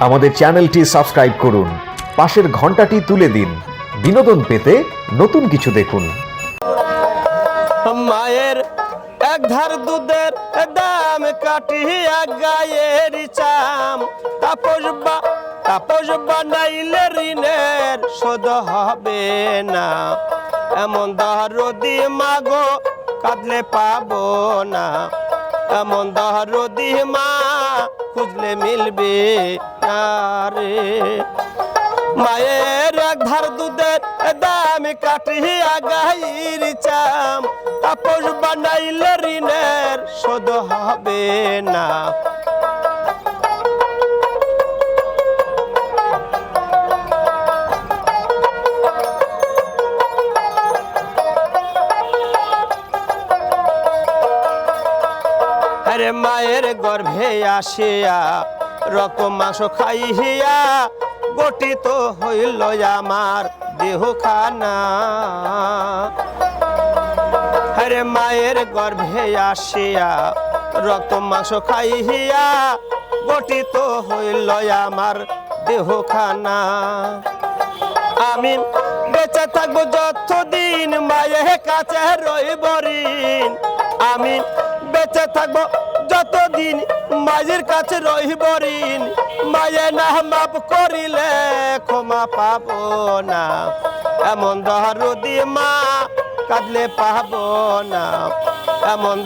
আমাদের চ্যানেলটি সাবস্ক্রাইব করুন। পাশের ঘন্টাটি তুলে দিন। বিনোদন পেতে নতুন কিছু দেখুন। মায়ের এক ধার দুধের দাম কাটিয়া গায়ের চাম। তাপস বা, তাপস বানাইলে ঋণের শোধ হবে না। এমন দহরদি মাগো কাঁদলে পাবো না। এমন দহরদি মা খুঁজলে মিলবে আরে মায়ের এক ধার দুধের দাম কাটিয়া গাইর চাম। তাপস বানাইলে ঋণের শোধ হবে না। আরে মায়ের গর্ভে আসিয়া রক্ত মাংস খাইয়া গঠিত হইল আমার দেহ খানা আরে মায়ের গর্ভে আসিয়া রক্ত মাংস খাইয়া গঠিত হইল আমার দেহ খানা আমি বেঁচে থাকব যতদিন মায়ের কাছে রইব ঋণ। আমি বেঁচে থাকব যতদিন মায়ের কাছে রহিব ঋণ, মায়ে না মাপ করিলে ক্ষমা পাব না। এমন দি মা কাঁদলে পাব না। এমন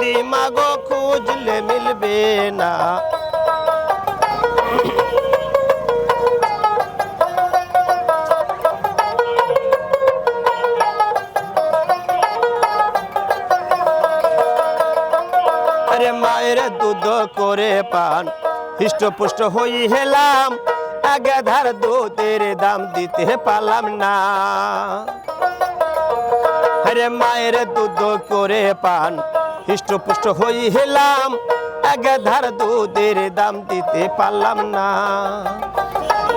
দি মা গো খুঁজলে মিলবে না। আরে মায়ের দুধ করে পান। হৃষ্টপুষ্ট হই হেলাম, আগে ধার দুধের দাম দিতে পারলাম না। আরে মায়ের দুধ করে পান, হৃষ্টপুষ্ট হই হেলাম, আগে ধার দুধের দাম দিতে পারলাম না।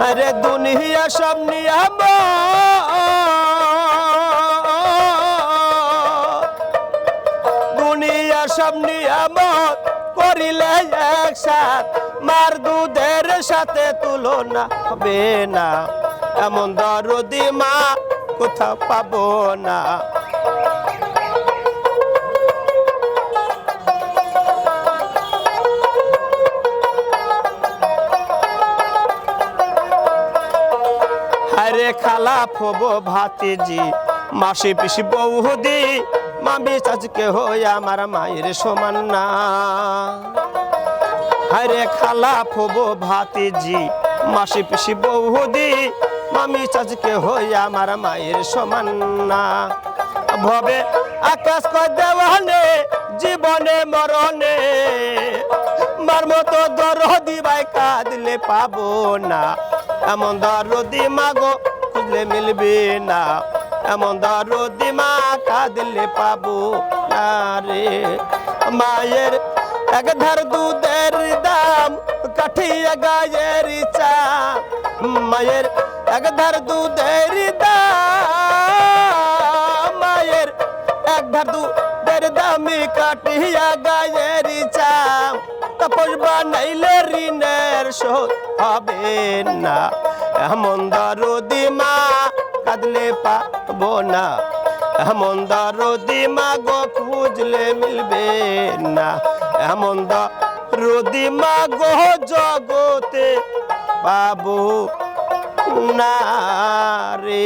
আরে দুনিয়া সব নিয়াম সব নিয়ামত করিলে একসাথ, মার দুধের সাথে তুলনা হবে না। এমন দরদি মা কোথাও পাবো না। হারে খালা, ফবো ভাতিজি মাসি পিসি বৌদি মামি চাচকে হই আমার মায়ের সমান না হারে খালা ফবো ভাতিজি, মাসি পিসি বৌদি মামি চাচকে হই আমার মায়ের সমান না ভবে আকাশ কয় দেওয়ানে, জীবনে মরণে। মার মতো দরদি বাই কাঁদলে পাবো না, এমন দরদি মাগো খুঁজলে মিলবে না। এমন দরদি মা কাঁদলে পাবো না রে। মায়ের এক ধার দুধের দাম কাঠিয়া গায়ের চা। মায়ের এক ধার দুধের দাম, মায়ের এক ধার দুধের দামি কাটিয়া গায়ের চাম তাপস বানাইলে ঋণের শোধ হবে না। এমন দরদি মা কাঁদলে পাবো না। এমন দরদি মাগো খুঁজলে মিলবে না। এমন মা মাগো জগতে পাবো না রে।